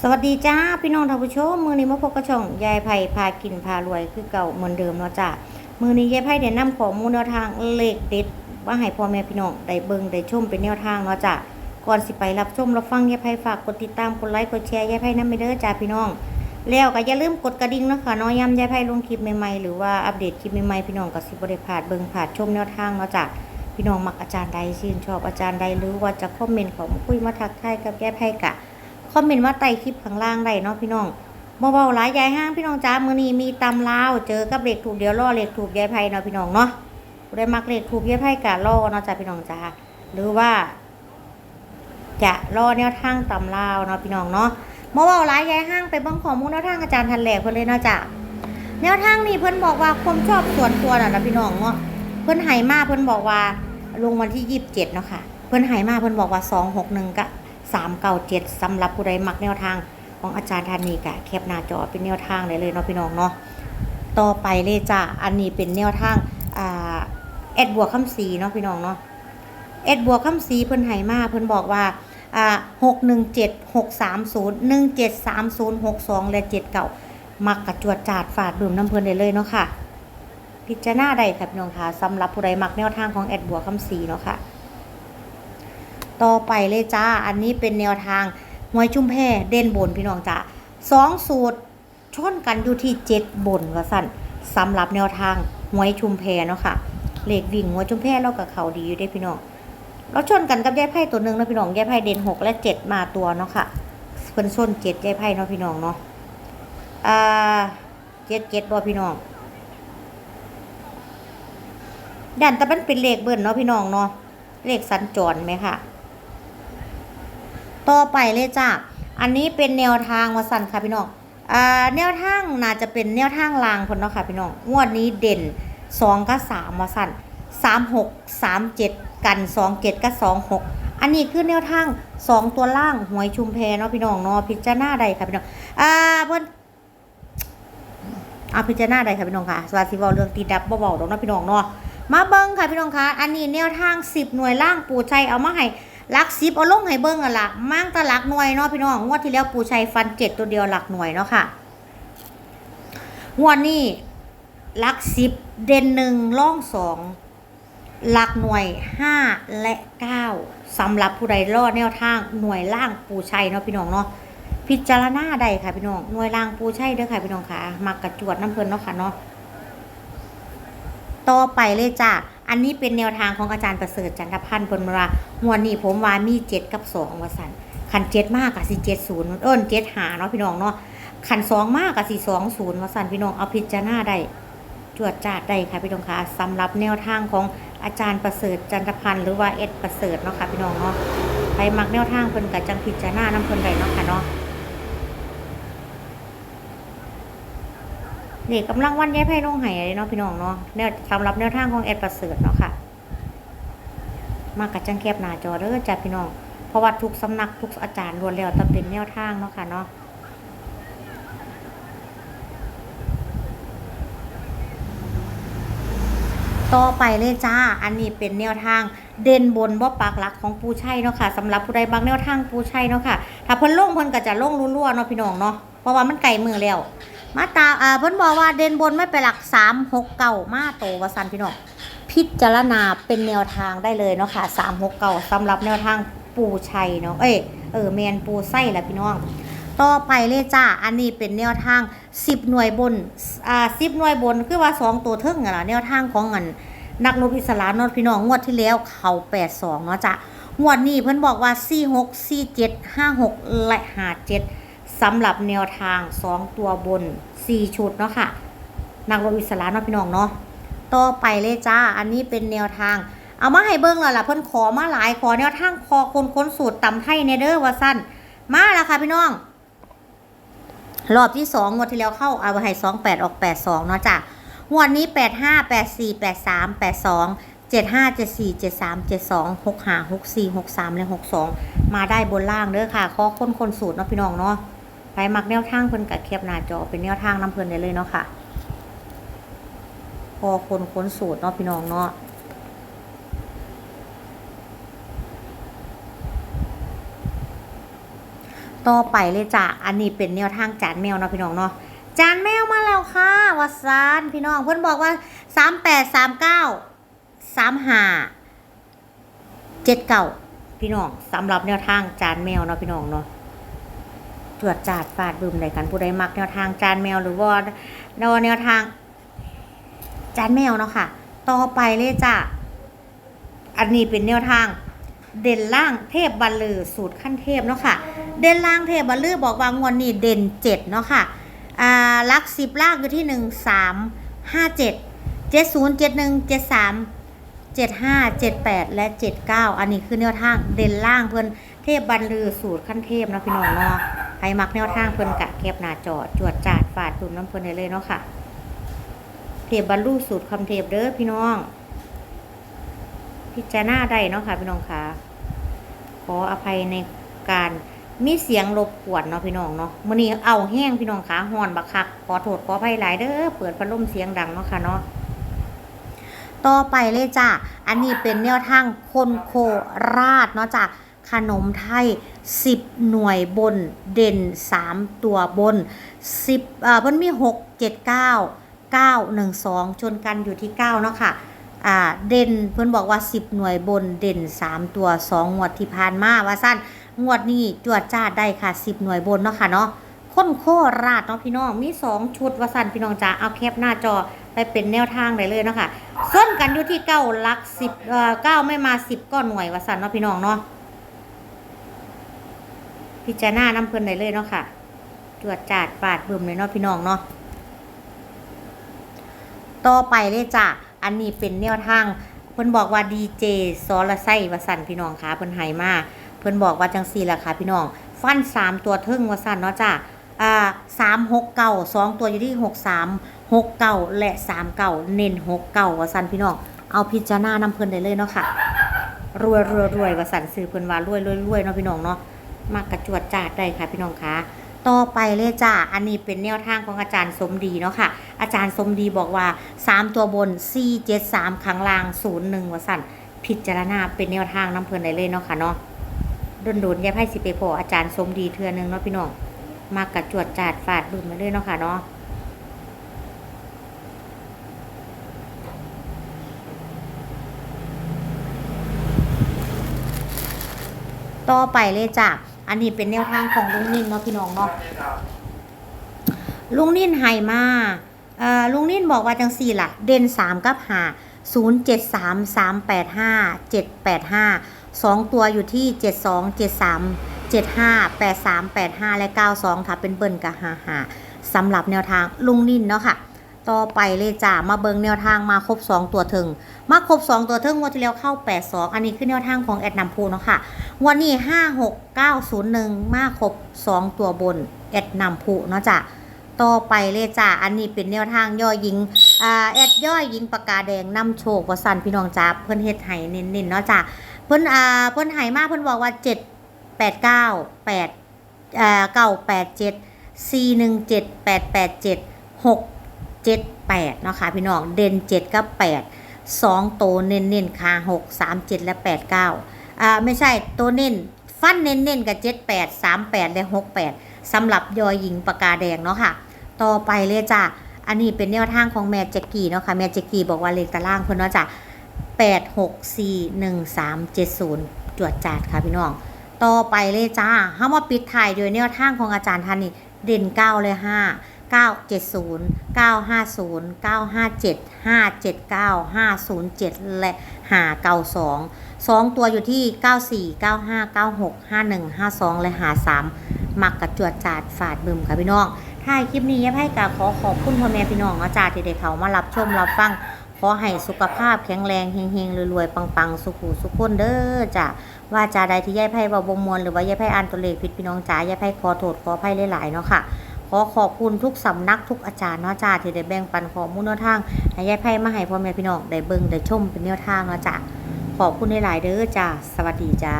สวัสดีจ้าพี่น้องท่านผู้ชมมือนี้มาพบกับช่องยายไผ่พากินพารวยคือเก่าเหมือนเดิมเนาะจ้ามือนี้ยายไผ่ได้นำข้อมูลแนวทางเลขเด็ดมาให้พ่อแม่พี่น้องได้เบิ่งได้ชมเป็นแนวทางเนาะจ้าก่อนสิไปรับชมรับฟังยายไผ่ฝากกดติดตามกดไลค์กดแชร์ยายไผ่นำไปเด้อจ้าพี่น้อง แล้วก็อย่าลืมกดกระดิ่งนะคะน้อยย้ำยายไผ่ลงคลิปใหม่ๆหรือว่าอัปเดตคลิปใหม่ๆพี่น้องก็สิบ่ได้พลาดเบิ่งพลาดชมแนวทางเนาะจ้าพี่น้องมักอาจารย์ใดชื่นชอบอาจารย์ใดหรือว่าจะคอมเมนต์ขามาคุยมาทักทายกับยายไผ่กะ คอมเมนต์ว่าใต้คลิปข้างล่างได้เนาะพี่น้องบ่เบาหลายยายห้างพี่น้องจ้ามือนี้มีตำลาว เจอกับเลขถูกเดียวล่อเลขถูกยายไพ่เนาะพี่น้องเนาะดูได้มักเลขถูกยายไพ่กะล่อเนาะจ้าพี่น้องจ้าหรือว่า จะล่อแนวทางตำลาวเนาะพี่น้องเนาะบ่เบาหลายยายห้างไปบิ่งข้อมูลแนวทางอาจารย์ทันแหลกเพิ่นเลยเนาะจ้าแนวทางนี้เพิ่นบอกว่าความชอบส่วนตัวน่ะนะพี่น้องเนาะเพิ่นให้มาเพิ่นบอกว่าลงวันที่27เจ็ดเนาะค่ะ เพิ่นให้มาเพิ่นบอกว่า261กะ 397สำหรับผู้ใดมักแนวทางของอาจารย์ธานีกะแคปหน้าจอเป็นแนวทางได้เลยเนาะพี่น้องเนาะต่อไปเลยจ้ะอันนี้เป็นแนวทางอ่าแอดบัวคำศรีเนาะพี่น้องเนาะแอดบัวคำศรีเพิ่นให้มาเพิ่นบอกว่าอ่า617 630 1730 62และ79มักกระจวดจาดฝาดดื่มน้ำเพิ่นได้เลยเนาะค่ะ พิจารณาได้ค่ะพี่น้องค่ะสำหรับผู้ใดมักแนวทางของแอดบัวคำศรีเนาะค่ะ ต่อไปเลยจ้า อันนี้เป็นแนวทางหวยชุ่มแพ่เด่นบนพี่น้องจ้าสองสูตรชนกันอยู่ที่เจ็ดบนว่าสั่นสำหรับแนวทางหวยชุมแพเนาะค่ะเลขวิ่งหวยชุมแพเรากับเขาดีอยู่ได้พี่น้องเราชนกันกับแยายไพ่ตัวหนึ่งนะพี่น้องแยายไพ่เด่นหกและเจ็ดมาตัวเนาะค่ะเพิ่นส้นเจ็ดแยายไพ่เนาะพี่น้องเนาะอ่าเจ็ดเจ็ดบ่พี่น้องดันแต่มันเป็นเลขเบิ้ลเนาะพี่น้องเนาะเลขสัญจรไหมค่ะ ต่อไปเลยจ้าอันนี้เป็นแนวทางวสันค่ะพี่น้องอ่าแนวทางน่าจะเป็นแนวทางลางคนเนาะค่ะพี่น้องงวดนี้เด่น2กับ3วสัน3 6 3 7กัน2 7กับ2 6อันนี้คือแนวทาง2ตัวล่างหวยชุมแพเนาะพี่น้องเนาะพิจารณาใดค่ะพี่น้องอ่าเพิ่อนอ่าพิจารณาใดค่ะพี่น้องค่ะสวัสดีว้าเรื่องตีดับเบาๆดอกเนาะพี่น้องเนาะมาเบิ่งค่ะพี่น้องค่ะอันนี้แนวทาง10หน่วยล่างปูชัยเอามาให้ ลัก10เอาลงให้เบิ่งอะละมั่งตะลักหน่วยเนาะพี่น้องงวดที่แล้วปูชัยฟัน7ตัวเดียวหลักหน่วยเนาะค่ะงวดนี้ลัก10เด่นหนึ่งล่องสองหลักหน่วย5และ9สำหรับผู้ใดรอดแนวทางหน่วยล่างปูชัยเนาะพี่น้องเนาะพิจารณาใดค่ะพี่น้องหน่วยล่างปูชัยเด้อค่ะพี่น้องค่ะมักกระจวดน้ำเพลินเนาะค่ะเนาะต่อไปเลยจ้า อันนี้เป็นแนวทางของอาจารย์ประเสริฐจันทพันธ์พลมรางวดนี้ผมว่ามีเจ็ดกับสองวสันขันเจ็ดมากกับสิเจ็ดศูนย์เอิ้นเจ็ดหาเนาะพี่น้องเนาะขันสองมากกับสี่สองศูนย์วสันพี่น้องเอาพิจารณาได้จวดจาดได้ค่ะพี่น้องคะสำหรับแนวทางของอาจารย์ประเสริฐจันทพันธ์หรือว่าเอ็ดประเสริฐเนาะค่ะพี่น้องเนาะไปมักแนวทางเพิ่นกับจังพิจารณาน้ำเพิ่นได้เนาะค่ะเนาะ เด็กกำลังวันย้ายไพ่ลงไห้เลยเนาะพี่น้องเนาะแนวสำหรับแนวทางของแอดประเสริฐเนาะค่ะ มากัดจังแคบหน้าจอเด้อจ้ะพี่น้องเพราะว่าทุกสำนักทุกอาจารย์รวนแล้วจะเป็นแนวทางเนาะค่ะเนาะต่อไปเลยจ้า อันนี้เป็นแนวทางเด่นบนบ่ปากหลักของปูชัยเนาะค่ะสำหรับผู้ใดบางแนวทางปูชัยเนาะค่ะ ถ้าเพิ่นลงเพิ่นก็จะลงรั่วๆเนาะพี่น้องเนาะ เพราะว่ามันไกลมือแล้ว มาตาอ่าเพิ่นบอกว่าเด่นบนไม่ไปหลักสามหกเก้ามาโตวสันพี่น้องพิจารณาเป็นแนวทางได้เลยเนาะค่ะสามหกเก้าสำหรับแนวทางปูชัยเนาะเอ้ยเออแมนปูไส้แหละพี่น้อง ต่อไปเลยจ้าอันนี้เป็นแนวทาง 10 หน่วยบนอ่า10 หน่วยบนคือว่า 2 ตัวเทิงอะล่ะแนวทางของเงินนักรบอิสระเนอพี่น้องงวดที่แล้วเขา82เนาะจ้ะงวดนี้เพิ่นบอกว่า 46 47 56 และ 57 สำหรับแนวทาง 2 ตัวบน 4 ชุดเนาะค่ะนักรบอิสระเนาะพี่น้องเนาะต่อไปเลยจ้า อันนี้เป็นแนวทาง เอามาให้เบิ่งแล้วล่ะเพิ่นขอมาหลายขอแนวทางคอคนค้นสูตรตำไทยเนเดอ้อว่าสั้นมาแล้วค่ะพี่น้อง รอบที่สองงวดที่แล้วเข้าเอาไปให้สองแปดออกแปดสองเนาะจ้ะงวดนี้แปดห้าแปดสี่แปดสามแปดสองเจ็ดห้าเจ็ดสี่เจ็ดสามเจ็ดสองหกห้าหกสี่หกสามและหกสองมาได้บนล่างเด้อค่ะข้อค้นคนสูตรเนาะพี่น้องเนาะ ไปมักแนวทางเพิ่นกับเคียบหน้าจอเป็นแนวทางน้ำเพิ่นได้เลยเนาะค่ะ พอคนค้นสูตรเนาะพี่น้องเนาะตต่อไปเลยจ้ะอันนี้เป็นแนวทางจานแมวเนาะพี่น้องเนาะจานแมวมาแล้วค่ะวาซานพี่น้องเพื่อนบอกว่าสามแปดสามเก้าสามห้าเจ็ดเก้าพี่น้องสำหรับแนวทางจานแมวเนาะพี่น้องเนาะ ตรวจจาดฟาดบึมใดกันผู้ใดมักแนวทางจานแมวหรือว่าแนวแนวทาง จานแมวเนาะค่ะ ต่อไปเลยจ้ะอันนี้เป็นแนวทาง เด่นล่างเทพบัลลือสูตรขั้นเทพเนาะค่ะ เด่นล่างเทพบัลลือบอกว่างวดนี้เด่นเจ็ดเนาะค่ะอ่าลักสิบล่างอยู่ที่หนึ่งสามห้าเจ็ดเจ็ดศูนย์เจ็ดหนึ่งเจ็ดสามเจ็ดห้าเจ็ดแปดและเจ็ดเก้าอันนี้คือแนวทางเด่นล่างเพิ่อนเทพบัลลือสูตรขั้นเทพนะพี่น้องเนาะ ใครมักแนวทางเพิ่นกะแคบหน้าจอจวดจาดฝาดตุ่มน้ำเพิ่นได้เลยเนาะค่ะ เทพบัลลูสูตรคำเทพเด้อพี่น้อง พิจารณาได้เนาะค่ะ พี่น้องค่ะ ขออภัยในการมีเสียงรบกวนเนาะพี่น้องเนาะมื้อนี้เอาแห้งพี่น้องขาฮ้อนบักคัก ขอโทษขออภัยหลายเด้อเปิดพัดลมเสียงดังเนาะค่ะเนาะต่อไปเลยจ้ะ อันนี้เป็นแนวทางคนโคราชเนาะจ้ะ ขนมไทย 10 หน่วยบนเด่น 3 ตัวบน 10เอ่อมันมี 6 7 9 9 1 2 ชนกันอยู่ที่ 9 เนาะค่ะอ่าเด่นเพื่อนบอกว่า 10 หน่วยบนเด่น 3 ตัว 2 งวดที่ผ่านมาว่าสั้นงวดนี้จวดจ้าได้ค่ะ 10 หน่วยบนเนาะค่ะเนาะค้นโคราชเนาะพี่น้อง มี 2 ชุดว่าสั้นพี่น้องจ้าเอาแคปหน้าจอไปเป็นแนวทางได้เลยเนาะค่ะส้นกันอยู่ที่เก้าลัก10เอ่อ9ไม่มา10ก็หน่วยว่าสั้นเนาะพี่น้องเนาะ พิจารณาน้ำเพิ่นได้เลยเนาะค่ะจวดจาดปาดบึมเลยเนาะพี่น้องเนาะต่อไปเลยจ้ะอันนี้เป็นแนวทางเพิ่นบอกว่าดีเจซอละไส้วสันพี่น้องคะเพิ่นให้มาเพิ่นบอกว่าจังซี่ล่ะค่ะพี่น้อง ฟันสามตัวเทิงวสันเนาะจ้ะอ่าสามหกเก้าสองตัวอยู่ที่หกสามหกเก้าและสามเก้าเน้นหกเก้าวสันพี่น้อง เอาพิจารณานำเพิ่นได้เลยเนาะค่ะรวยรวยรวยวสันซื้อเพิ่นว่ารวยรวยรวยเนาะพี่น้องเนาะ มากระจวดจาดได้ค่ะพี่น้องคะต่อไปเลยจ้า อันนี้เป็นแนวทางของอาจารย์สมดีเนาะค่ะ อาจารย์สมดีบอกว่า 3 ตัวบน 4 7 3ข้างล่าง 0 1ว่าสั่นพิจารณาเป็นแนวทางน้ำเพลินได้เลยเนาะค่ะเนาะโดนๆยายไพ่สิไปพออาจารย์สมดีเทือนึงเนาะพี่น้องมากระจวดจาดฝาดบึ้มมาเลยเนาะค่ะเนาะต่อไปเลยจ้ะ อันนี้เป็นแนวทางของลุงนิ่มเนาะพี่น้องเนาะลุงนิ่นไฮมาอ่อลุงนิ่นบอกว่าจังสี่ล่ะ เด่นสามกับห้าศูนย์เจ็ดสามสามแปดห้าเจ็ดแปดห้าสองตัวอยู่ที่เจ็ดสองเจ็ดสามเจ็ดห้าแปดสามแปดห้าและเก้าสองถ้าเป็นเบิ้ลกับห้าห้าสำหรับแนวทางลุงนิ่นเนาะค่ะ ต่อไปเลยจ้ามาเบิงแนวทางมาครบ 2 ตัวถึง มาครบ 2 ตัวถึงวันที่แล้วเข้า 8 2 อันนี้คือแนวทางของแอดนำพูเนาะค่ะวันนี้ 5 6 9 0 1 มาครบ 2 ตัวบนแอดนำพูเนาะจ้ะต่อไปเลยจ้าอันนี้เป็นแนวทางย่อยิงอ่าแอดย่อยยิงปากกาแดงนำโชควสันพี่น้องจ้าเพิ่นเฮ็ดไห้เน้นๆเนาะจ้าเพิ่นอ่าเพิ่นไห้มาเพิ่นบอกว่า 7 8 9 8อ่า9 8 7 4 1 7 8 8 7 6 7 8เนาะค่ะพี่น้องเด่น7กับ8 2โตวเน้นๆค่ะ6 3 7และ8 9อ่าไม่ใช่ตัวเน้นฟันเน้นๆกับ7 8 3 8และ6 8สำหรับยอหญิงปากกาแดงเนาะค่ะ ต่อไปเลยจ้ะอันนี้เป็นแนวทางของแม่แจ็กกี้เนาะค่ะแม่แจ็กกี้บอกว่าเลขตารางเพิ่นเนาะจ้ะ8 6 4 1 3 7 0จวดจาดค่ะพี่น้อง ต่อไปเลยจ้าเฮามาปิดท้ายโดยแนวทางของอาจารย์ท่านนี่เด่น9เลย5 970 950 957 579 507 และ592 2ตัวอยู่ที่ 94 95 96 51 52 และ53มักกระจวดจาดฝาดบึมค่ะพี่น้องท้ายคลิปนี้ยายไพ่กาขอขอบคุณพ่อแม่พี่น้องอาจารย์ที่ได้เขามารับชมรับฟังขอให้สุขภาพแข็งแรงเฮงๆรวยๆปังๆ สุขุสุขคนเด้อจ้ะว่าจาใดที่ยายไพ่เบาบมวลหรือว่ายายไพ่อ่านตัวเลขผิดพี่น้องจ๋ายายไพ่ขอโทษขออภัยหลายๆเนาะค่ะ ขอขอบคุณทุกสำนักทุกอาจารย์เนาะจ้าที่ได้แบ่งปันข้อมูลแนวทางให้ยายไพ่มาให้พ่อแม่พี่น้องได้เบิ่งได้ชมเป็นแนวทางเนาะจ้าขอบคุณหลายๆเด้อจ้าสวัสดีจ้า